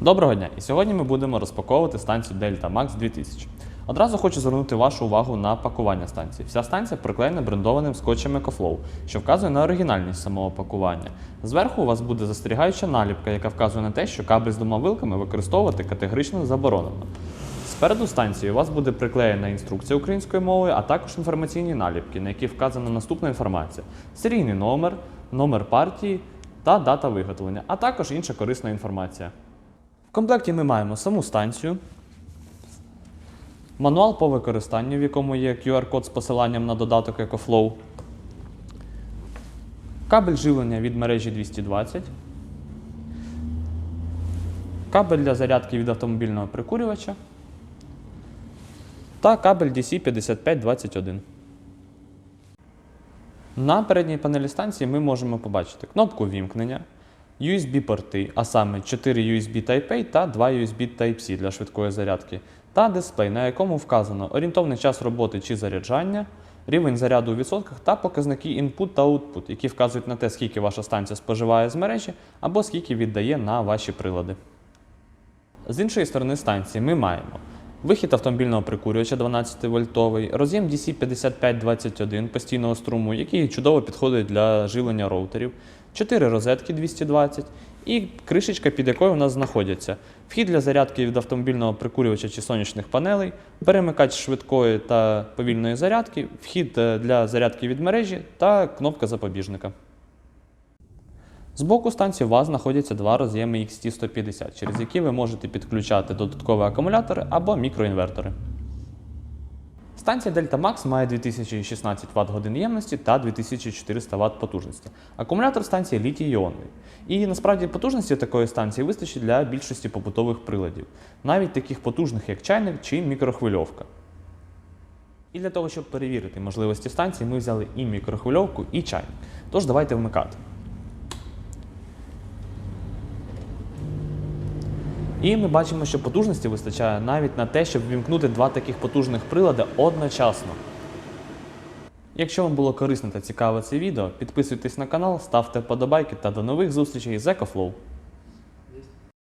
Доброго дня! І сьогодні ми будемо розпаковувати станцію Delta Max 2000. Одразу хочу звернути вашу увагу на пакування станції. Вся станція приклеєна брендованим скотчем EcoFlow, що вказує на оригінальність самого пакування. Зверху у вас буде застерігаюча наліпка, яка вказує на те, що кабель з двома вилками використовувати категорично заборонено. Спереду станції у вас буде приклеєна інструкція українською мовою, а також інформаційні наліпки, на які вказана наступна інформація: серійний номер, номер партії та дата виготовлення, а також інша корисна інформація. Комплекті ми маємо саму станцію, мануал по використанню, в якому є QR-код з посиланням на додаток EcoFlow, кабель живлення від мережі 220, кабель для зарядки від автомобільного прикурювача та кабель DC5521. На передній панелі станції ми можемо побачити кнопку вімкнення, USB-порти, а саме 4 USB Type-A та 2 USB Type-C для швидкої зарядки, та дисплей, на якому вказано орієнтовний час роботи чи заряджання, рівень заряду у відсотках та показники input та output, які вказують на те, скільки ваша станція споживає з мережі або скільки віддає на ваші прилади. З іншої сторони станції ми маємо вихід автомобільного прикурювача 12-вольтовий, роз'єм DC5521 постійного струму, який чудово підходить для живлення роутерів, 4 розетки 220 і кришечка, під якою у нас знаходяться вхід для зарядки від автомобільного прикурювача чи сонячних панелей, перемикач швидкої та повільної зарядки, вхід е, для зарядки від мережі та кнопка запобіжника. Збоку станції у вас знаходяться два роз'єми XT150, через які ви можете підключати додаткові акумулятори або мікроінвертори. Станція Delta Max має 2016 Вт годин ємності та 2400 Вт потужності. Акумулятор станції літій іонний І насправді потужності такої станції вистачить для більшості побутових приладів, навіть таких потужних, як чайник чи мікрохвильовка. І для того, щоб перевірити можливості станції, ми взяли і мікрохвильовку, і чайник. Тож давайте вмикати. І ми бачимо, що потужності вистачає навіть на те, щоб вімкнути два таких потужних прилади одночасно. Якщо вам було корисно та цікаве це відео, підписуйтесь на канал, ставте вподобайки та до нових зустрічей з EcoFlow!